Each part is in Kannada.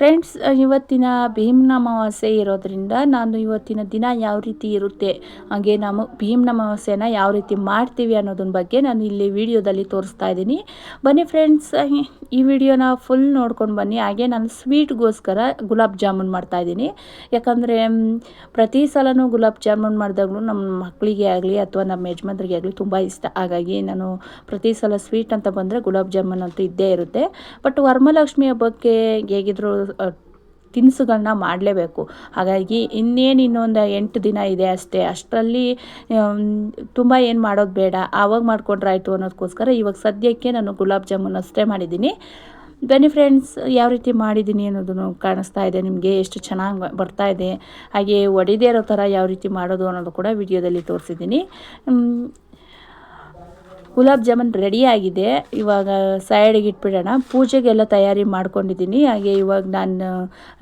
ಫ್ರೆಂಡ್ಸ್ ಇವತ್ತಿನ ಭೀಮ್ನ ಅಮಾವಾಸ್ಯೆ ಇರೋದ್ರಿಂದ ನಾನು ಇವತ್ತಿನ ದಿನ ಯಾವ ರೀತಿ ಇರುತ್ತೆ, ಹಾಗೆ ನಾವು ಭೀಮ್ನ ಅಮಾವಾಸ್ಯೆನ ಯಾವ ರೀತಿ ಮಾಡ್ತೀವಿ ಅನ್ನೋದನ್ನ ಬಗ್ಗೆ ನಾನು ಇಲ್ಲಿ ವಿಡಿಯೋದಲ್ಲಿ ತೋರಿಸ್ತಾ ಇದ್ದೀನಿ. ಬನ್ನಿ ಫ್ರೆಂಡ್ಸ್ ಈ ವಿಡಿಯೋನ ಫುಲ್ ನೋಡ್ಕೊಂಡು ಬನ್ನಿ. ಹಾಗೆ ನಾನು ಸ್ವೀಟ್ಗೋಸ್ಕರ ಗುಲಾಬ್ ಜಾಮೂನ್ ಮಾಡ್ತಾ ಇದ್ದೀನಿ. ಯಾಕಂದರೆ ಪ್ರತಿ ಸಲನೂ ಗುಲಾಬ್ ಜಾಮೂನ್ ಮಾಡಿದಾಗಲೂ ನಮ್ಮ ಮಕ್ಕಳಿಗೆ ಆಗಲಿ ಅಥವಾ ನಮ್ಮ ಯಜಮಾನ್ರಿಗೆ ಆಗಲಿ ತುಂಬ ಇಷ್ಟ. ಹಾಗಾಗಿ ನಾನು ಪ್ರತಿ ಸಲ ಸ್ವೀಟ್ ಅಂತ ಬಂದರೆ ಗುಲಾಬ್ ಜಾಮೂನ್ ಅಂತೂ ಇದ್ದೇ ಇರುತ್ತೆ. ಬಟ್ ವರಮಹಾಲಕ್ಷ್ಮಿ ಹಬ್ಬಕ್ಕೆ ಹೇಗಿದ್ರು ತಿನಿಸುಗಳನ್ನ ಮಾಡಲೇಬೇಕು. ಹಾಗಾಗಿ ಇನ್ನೇನು ಇನ್ನೊಂದು ಎಂಟು ದಿನ ಇದೆ ಅಷ್ಟೇ. ಅಷ್ಟರಲ್ಲಿ ತುಂಬ ಏನು ಮಾಡೋದು ಬೇಡ. ಆವಾಗ ಮಾಡ್ಕೊಂಡ್ರಾಯಿತು ಅನ್ನೋದಕ್ಕೋಸ್ಕರ ಇವಾಗ ಸದ್ಯಕ್ಕೆ ನಾನು ಗುಲಾಬ್ ಜಾಮೂನ್ ಅಷ್ಟೇ ಮಾಡಿದ್ದೀನಿ. ಬನ್ನಿ ಫ್ರೆಂಡ್ಸ್, ಯಾವ ರೀತಿ ಮಾಡಿದ್ದೀನಿ ಅನ್ನೋದನ್ನು ಕಾಣಿಸ್ತಾ ಇದೆ. ನಿಮಗೆ ಎಷ್ಟು ಚೆನ್ನಾಗಿ ಬರ್ತಾ ಇದೆ. ಹಾಗೆ ಒಡೆದೇ ಇರೋ ಥರ ಯಾವ ರೀತಿ ಮಾಡೋದು ಅನ್ನೋದು ಕೂಡ ವಿಡಿಯೋದಲ್ಲಿ ತೋರಿಸಿದ್ದೀನಿ. ಗುಲಾಬ್ ಜಾಮೂನ್ ರೆಡಿ ಆಗಿದೆ. ಇವಾಗ ಸೈಡಿಗೆ ಇಟ್ಬಿಡೋಣ. ಪೂಜೆಗೆಲ್ಲ ತಯಾರಿ ಮಾಡ್ಕೊಂಡಿದ್ದೀನಿ. ಹಾಗೆ ಇವಾಗ ನಾನು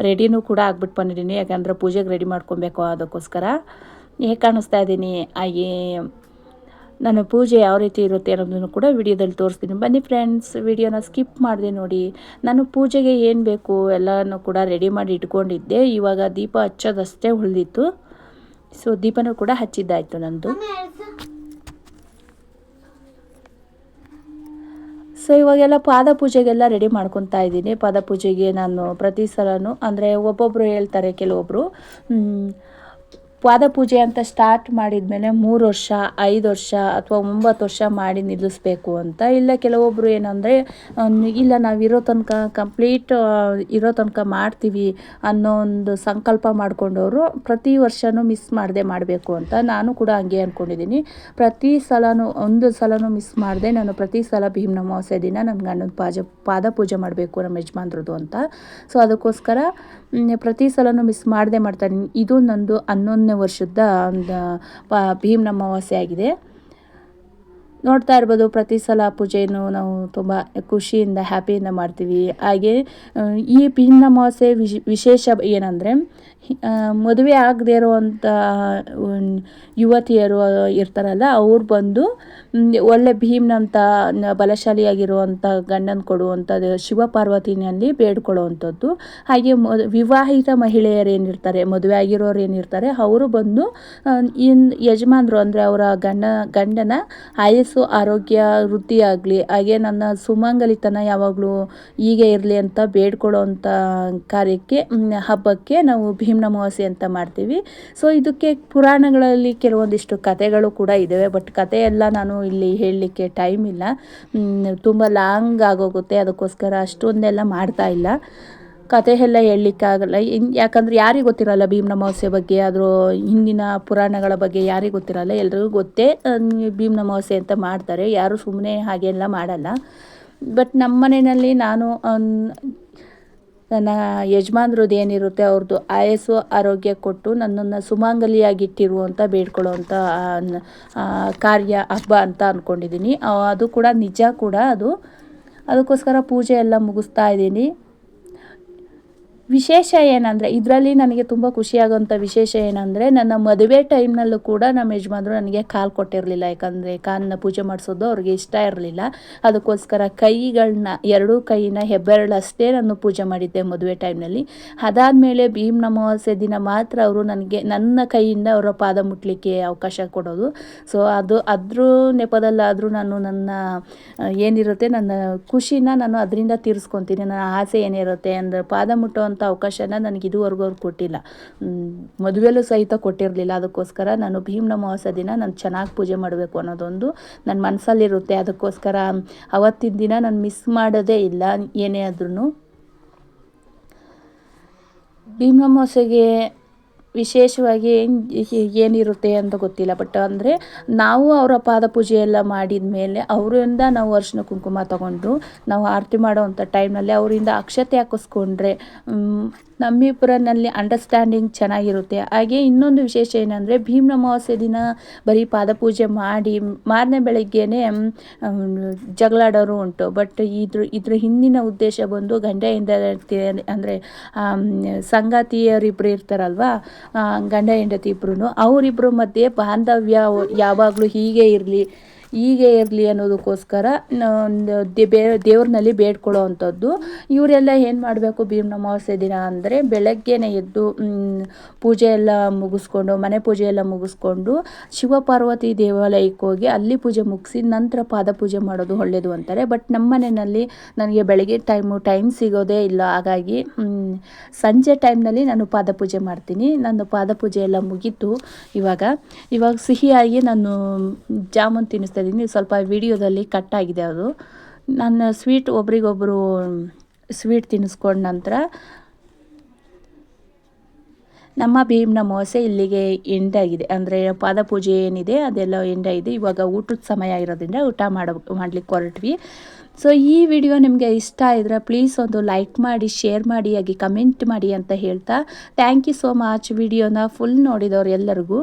ರೆಡಿನೂ ಕೂಡ ಆಗ್ಬಿಟ್ಟು ಬಂದಿದ್ದೀನಿ. ಯಾಕಂದರೆ ಪೂಜೆಗೆ ರೆಡಿ ಮಾಡ್ಕೊಬೇಕು ಅದಕ್ಕೋಸ್ಕರ. ಹೇಗೆ ಕಾಣಿಸ್ತಾ ಇದ್ದೀನಿ ಹಾಗೆ ನಾನು ಪೂಜೆ ಯಾವ ರೀತಿ ಇರುತ್ತೆ ಅನ್ನೋದನ್ನು ಕೂಡ ವಿಡಿಯೋದಲ್ಲಿ ತೋರಿಸ್ತೀನಿ. ಬನ್ನಿ ಫ್ರೆಂಡ್ಸ್ ವಿಡಿಯೋನ ಸ್ಕಿಪ್ ಮಾಡಿದೆ ನೋಡಿ. ನಾನು ಪೂಜೆಗೆ ಏನು ಬೇಕು ಎಲ್ಲನೂ ಕೂಡ ರೆಡಿ ಮಾಡಿ ಇಟ್ಕೊಂಡಿದ್ದೆ. ಇವಾಗ ದೀಪ ಹಚ್ಚೋದಷ್ಟೇ ಉಳಿದಿತ್ತು. ಸೊ ದೀಪನೂ ಕೂಡ ಹಚ್ಚಿದ್ದಾಯಿತು ನಂದು. ಸೊ ಇವಾಗೆಲ್ಲ ಪಾದ ಪೂಜೆಗೆಲ್ಲ ರೆಡಿ ಮಾಡ್ಕೊತಾ ಇದ್ದೀನಿ. ಪಾದ ಪೂಜೆಗೆ ನಾನು ಪ್ರತಿ ಸಲನೂ, ಅಂದರೆ ಒಬ್ಬೊಬ್ಬರು ಹೇಳ್ತಾರೆ ಕೆಲವೊಬ್ಬರು ಪಾದ ಪೂಜೆ ಅಂತ ಸ್ಟಾರ್ಟ್ ಮಾಡಿದ ಮೇಲೆ ಮೂರು ವರ್ಷ, ಐದು ವರ್ಷ ಅಥವಾ ಒಂಬತ್ತು ವರ್ಷ ಮಾಡಿ ನಿಲ್ಲಿಸ್ಬೇಕು ಅಂತ. ಇಲ್ಲ ಕೆಲವೊಬ್ಬರು ಏನಂದರೆ ಇಲ್ಲ ನಾವು ಇರೋ ತನಕ ಕಂಪ್ಲೀಟ್ ಇರೋ ತನಕ ಮಾಡ್ತೀವಿ ಅನ್ನೋ ಒಂದು ಸಂಕಲ್ಪ ಮಾಡಿಕೊಂಡವರು ಪ್ರತಿ ವರ್ಷವೂ ಮಿಸ್ ಮಾಡದೆ ಮಾಡಬೇಕು ಅಂತ ನಾನು ಕೂಡ ಹಂಗೆ ಅಂದ್ಕೊಂಡಿದ್ದೀನಿ ಪ್ರತಿ ಸಲನೂ, ಒಂದು ಸಲನೂ ಮಿಸ್ ಮಾಡಿದೆ ನಾನು ಪ್ರತಿ ಸಲ ಭೀಮ್ ಅಮಾವಾಸ್ಯೆ ದಿನ ನನ್ನ ಗಂಡನ ಪಾಜ ಪಾದ ಪೂಜೆ ಮಾಡಬೇಕು ನಮ್ಮ ಯಜಮಾನ್ರದ್ದು ಅಂತ. ಸೊ ಅದಕ್ಕೋಸ್ಕರ ಪ್ರತಿ ಸಲನೂ ಮಿಸ್ ಮಾಡದೆ ಮಾಡ್ತಾರೆ ಇದು ನಂದು ಹನ್ನೊಂದನೇ ವರ್ಷದ ಒಂದು ಭೀಮ್ ಅಮಾವಾಸ್ಯೆ ಆಗಿದೆ. ನೋಡ್ತಾ ಇರ್ಬೋದು, ಪ್ರತಿ ಸಲ ಪೂಜೆಯನ್ನು ನಾವು ತುಂಬ ಖುಷಿಯಿಂದ ಹ್ಯಾಪಿಯಿಂದ ಮಾಡ್ತೀವಿ. ಹಾಗೆ ಈ ಭಿನ್ನಮಾಸೆ ವಿಶ್, ವಿಶೇಷ ಏನಂದರೆ ಮದುವೆ ಆಗದೇ ಇರುವಂಥ ಯುವತಿಯರು ಇರ್ತಾರಲ್ಲ, ಅವ್ರು ಬಂದು ಒಳ್ಳೆ ಭೀಮ್ನಂಥ ಬಲಶಾಲಿಯಾಗಿರುವಂಥ ಗಂಡನ ಕೊಡುವಂಥದ್ದು, ಶಿವ ಪಾರ್ವತಿನಲ್ಲಿ ಬೇಡ್ಕೊಳ್ಳುವಂಥದ್ದು ಹಾಗೆ ವಿವಾಹಿತ ಮಹಿಳೆಯರು ಏನಿರ್ತಾರೆ, ಮದುವೆ ಆಗಿರೋರು ಏನಿರ್ತಾರೆ, ಅವರು ಬಂದು ಇನ್ ಯಜಮಾನರು ಅಂದರೆ ಅವರ ಗಂಡ, ಗಂಡನ ಆಯಸ್ಸು ಆರೋಗ್ಯ ವೃದ್ಧಿಯಾಗಲಿ ಹಾಗೆ ನನ್ನ ಸುಮಂಗಲಿತನ ಯಾವಾಗಲೂ ಹೀಗೆ ಇರಲಿ ಅಂತ ಬೇಡ್ಕೊಳ್ಳೋವಂಥ ಕಾರ್ಯಕ್ಕೆ ಹಬ್ಬಕ್ಕೆ ನಾವು ಭೀಮ್ ಅಮಾವಾಸ್ಯೆ ಅಂತ ಮಾಡ್ತೀವಿ. ಸೊ ಇದಕ್ಕೆ ಪುರಾಣಗಳಲ್ಲಿ ಕೆಲವೊಂದಿಷ್ಟು ಕಥೆಗಳು ಕೂಡ ಇದ್ದಾವೆ ಬಟ್ ಕತೆ ಎಲ್ಲ ನಾನು ಇಲ್ಲಿ ಹೇಳಲಿಕ್ಕೆ ಟೈಮ್ ಇಲ್ಲ. ತುಂಬ ಲಾಂಗ್ ಆಗೋಗುತ್ತೆ. ಅದಕ್ಕೋಸ್ಕರ ಅಷ್ಟೊಂದೆಲ್ಲ ಮಾಡ್ತಾ ಇಲ್ಲ. ಕತೆ ಎಲ್ಲ ಹೇಳಲಿಕ್ಕಾಗಲ್ಲ ಯಾಕಂದ್ರೆ ಯಾರಿಗೂ ಗೊತ್ತಿರಲ್ಲ ಭೀಮ್ ಅಮಾವಾಸ್ಯೆ ಬಗ್ಗೆ ಅದ್ರ ಹಿಂದಿನ ಪುರಾಣಗಳ ಬಗ್ಗೆ ಯಾರಿಗೂ ಗೊತ್ತಿರಲ್ಲ. ಎಲ್ರಿಗೂ ಗೊತ್ತೇ ಭೀಮ್ ಅಂತ ಮಾಡ್ತಾರೆ. ಯಾರು ಸುಮ್ಮನೆ ಹಾಗೆಲ್ಲ ಮಾಡಲ್ಲ. ಬಟ್ ನಮ್ಮ ಮನೆಯಲ್ಲಿ ನಾನು ನನ್ನ ಯಜಮಾನ್ರದ್ದು ಏನಿರುತ್ತೆ ಅವ್ರದ್ದು ಆಯಸ್ಸು, ಆರೋಗ್ಯ ಕೊಟ್ಟು ನನ್ನನ್ನು ಸುಮಾಂಗಲಿಯಾಗಿಟ್ಟಿರುವಂಥ ಬೇಡ್ಕೊಳ್ಳೋವಂಥ ಕಾರ್ಯ, ಹಬ್ಬ ಅಂತ ಅಂದ್ಕೊಂಡಿದ್ದೀನಿ ಅದು ಕೂಡ ನಿಜ ಕೂಡ ಅದು. ಅದಕ್ಕೋಸ್ಕರ ಪೂಜೆ ಎಲ್ಲ ಮುಗಿಸ್ತಾ ಇದ್ದೀನಿ. ವಿಶೇಷ ಏನಂದರೆ, ಇದರಲ್ಲಿ ನನಗೆ ತುಂಬ ಖುಷಿಯಾಗೋಂಥ ವಿಶೇಷ ಏನಂದರೆ, ನನ್ನ ಮದುವೆ ಟೈಮ್ನಲ್ಲೂ ಕೂಡ ನಮ್ಮ ಯಜಮಾನರು ನನಗೆ ಕಾಲು ಕೊಟ್ಟಿರಲಿಲ್ಲ. ಯಾಕಂದರೆ ಕಾಲನ್ನ ಪೂಜೆ ಮಾಡಿಸೋದು ಅವ್ರಿಗೆ ಇಷ್ಟ ಇರಲಿಲ್ಲ. ಅದಕ್ಕೋಸ್ಕರ ಕೈಗಳನ್ನ, ಎರಡೂ ಕೈನ ಹೆಬ್ಬೆರಳಷ್ಟೇ ನಾನು ಪೂಜೆ ಮಾಡಿದ್ದೆ ಮದುವೆ ಟೈಮ್ನಲ್ಲಿ. ಅದಾದಮೇಲೆ ಭೀಮ್ ಅಮಾವಾಸ್ಯೆ ದಿನ ಮಾತ್ರ ಅವರು ನನಗೆ, ನನ್ನ ಕೈಯಿಂದ ಅವರ ಪಾದ ಮುಟ್ಲಿಕ್ಕೆ ಅವಕಾಶ ಕೊಡೋದು. ಸೊ ಅದು, ಅದ್ರ ನೆಪದಲ್ಲಾದರೂ ನಾನು ನನ್ನ, ಏನಿರುತ್ತೆ, ನನ್ನ ಖುಷಿನ ನಾನು ಅದರಿಂದ ತೀರಿಸ್ಕೊತೀನಿ. ನನ್ನ ಆಸೆ ಏನಿರುತ್ತೆ ಅಂದರೆ ಪಾದ ಮುಟ್ಟುವಂಥ ಅವಕಾಶನ ನನಗೆ ಇದುವರೆಗೂ ಅವ್ರು ಕೊಟ್ಟಿಲ್ಲ. ಮದುವೆಲೂ ಸಹಿತ ಕೊಟ್ಟಿರಲಿಲ್ಲ. ಅದಕ್ಕೋಸ್ಕರ ನಾನು ಭೀಮ್ ಮಹೋತ್ಸವ ದಿನ ನಾನು ಚೆನ್ನಾಗಿ ಪೂಜೆ ಮಾಡಬೇಕು ಅನ್ನೋದೊಂದು ನನ್ನ ಮನಸ್ಸಲ್ಲಿರುತ್ತೆ ಅದಕ್ಕೋಸ್ಕರ ಅವತ್ತಿನ ದಿನ ನಾನು ಮಿಸ್ ಮಾಡೋದೇ ಇಲ್ಲ, ಏನೇ ಆದ್ರೂ ಭೀಮ್ ಅಮಾವಾಸ್ಯೆಗೆ ವಿಶೇಷವಾಗಿ ಏನಿರುತ್ತೆ ಅಂತ ಗೊತ್ತಿಲ್ಲ. ಬಟ್ ಅಂದರೆ ನಾವು ಅವರ ಪಾದ ಪೂಜೆ ಎಲ್ಲ ಮಾಡಿದ ಮೇಲೆ ಅವರಿಂದ ನಾವು ಅರ್ಶಿನ ಕುಂಕುಮ ತಗೊಂಡ್ರು. ನಾವು ಆರತಿ ಮಾಡೋವಂಥ ಟೈಮ್ನಲ್ಲಿ ಅವರಿಂದ ಅಕ್ಷತೆ ಹಾಕಿಸ್ಕೊಂಡ್ರೆ ನಮ್ಮಿಬ್ಬರಲ್ಲಿ ಅಂಡರ್ಸ್ಟ್ಯಾಂಡಿಂಗ್ ಚೆನ್ನಾಗಿರುತ್ತೆ. ಹಾಗೆ ಇನ್ನೊಂದು ವಿಶೇಷ ಏನಂದರೆ ಭೀಮ್ನ ಅಮಾವಾಸ್ಯೆ ದಿನ ಬರೀ ಪಾದಪೂಜೆ ಮಾಡಿ, ಮಾರನೇ ಬೆಳಗ್ಗೆನೇ ಜಗಳಾಡೋರು ಉಂಟು. ಬಟ್ ಇದ್ರ ಇದ್ರ ಹಿಂದಿನ ಉದ್ದೇಶ ಬಂದು ಗಂಡ ಹೆಂಡತಿ ಅಂದರೆ ಸಂಗಾತಿಯರಿಬ್ಬರು ಇರ್ತಾರಲ್ವ ಗಂಡ ಹೆಂಡತಿ ಇಬ್ಬರು ಅವರಿಬ್ಬರ ಮಧ್ಯೆ ಬಾಂಧವ್ಯ ಯಾವಾಗಲೂ ಹೀಗೆ ಇರಲಿ. ಹೀಗೆ ಇರಲಿ ಅನ್ನೋದಕ್ಕೋಸ್ಕರ ದೇವ್ರನಲ್ಲಿ ಬೇಡ್ಕೊಳ್ಳೋ ಅಂಥದ್ದು. ಇವರೆಲ್ಲ ಏನು ಮಾಡಬೇಕು ಭೀಮನ ಅಮಾವಾಸ್ಯೆ ದಿನ ಅಂದರೆ ಬೆಳಗ್ಗೆನೇ ಎದ್ದು ಪೂಜೆ ಎಲ್ಲ ಮುಗಿಸ್ಕೊಂಡು, ಮನೆ ಪೂಜೆ ಎಲ್ಲ ಮುಗಿಸ್ಕೊಂಡು ಶಿವಪಾರ್ವತಿ ದೇವಾಲಯಕ್ಕೆ ಹೋಗಿ ಅಲ್ಲಿ ಪೂಜೆ ಮುಗಿಸಿ ನಂತರ ಪಾದ ಪೂಜೆ ಮಾಡೋದು ಒಳ್ಳೆಯದು ಅಂತಾರೆ. ಬಟ್ ನಮ್ಮ ಮನೆಯಲ್ಲಿ ನನಗೆ ಬೆಳಗ್ಗೆ ಟೈಮು ಟೈಮ್ ಸಿಗೋದೇ ಇಲ್ಲ. ಹಾಗಾಗಿ ಸಂಜೆ ಟೈಮ್ನಲ್ಲಿ ನಾನು ಪಾದ ಪೂಜೆ ಮಾಡ್ತೀನಿ. ನಾನು ಪಾದ ಪೂಜೆ ಎಲ್ಲ ಮುಗೀತು ಇವಾಗ. ಇವಾಗ ಸಿಹಿಯಾಗಿ ನಾನು ಜಾಮೂನ್ ತಿನ್ನಿಸ್ತಾ ಇದ್ದೀನಿ ಸ್ವಲ್ಪ ವಿಡಿಯೋದಲ್ಲಿ ಕಟ್ ಆಗಿದೆ ಅದು. ನನ್ನ ಸ್ವೀಟ್ ಒಬ್ರಿಗೊಬ್ಬರು ಸ್ವೀಟ್ ತಿನ್ನಿಸ್ಕೊಂಡ ನಂತರ ನಮ್ಮ ಭೀಮ್ನ ಮೋಸೆ ಇಲ್ಲಿಗೆ ಎಂಡಾಗಿದೆ ಅಂದರೆ ಪಾದ ಪೂಜೆ ಏನಿದೆ ಅದೆಲ್ಲ ಎಂಡಾಗಿದೆ ಇವಾಗ ಊಟದ ಸಮಯ ಇರೋದ್ರಿಂದ ಊಟ ಮಾಡ, ಮಾಡಲಿಕ್ಕೆ ಹೊರಟ್ವಿ. ಸೊ ಈ ವಿಡಿಯೋ ನಿಮಗೆ ಇಷ್ಟ ಇದ್ರೆ ಪ್ಲೀಸ್ ಒಂದು ಲೈಕ್ ಮಾಡಿ ಶೇರ್ ಮಾಡಿ, ಹಾಗೆ ಕಮೆಂಟ್ ಮಾಡಿ ಅಂತ ಹೇಳ್ತಾ. ಥ್ಯಾಂಕ್ ಯು ಸೋ ಮಚ್ ವಿಡಿಯೋನ ಫುಲ್ ನೋಡಿದವ್ರು ಎಲ್ಲರಿಗೂ.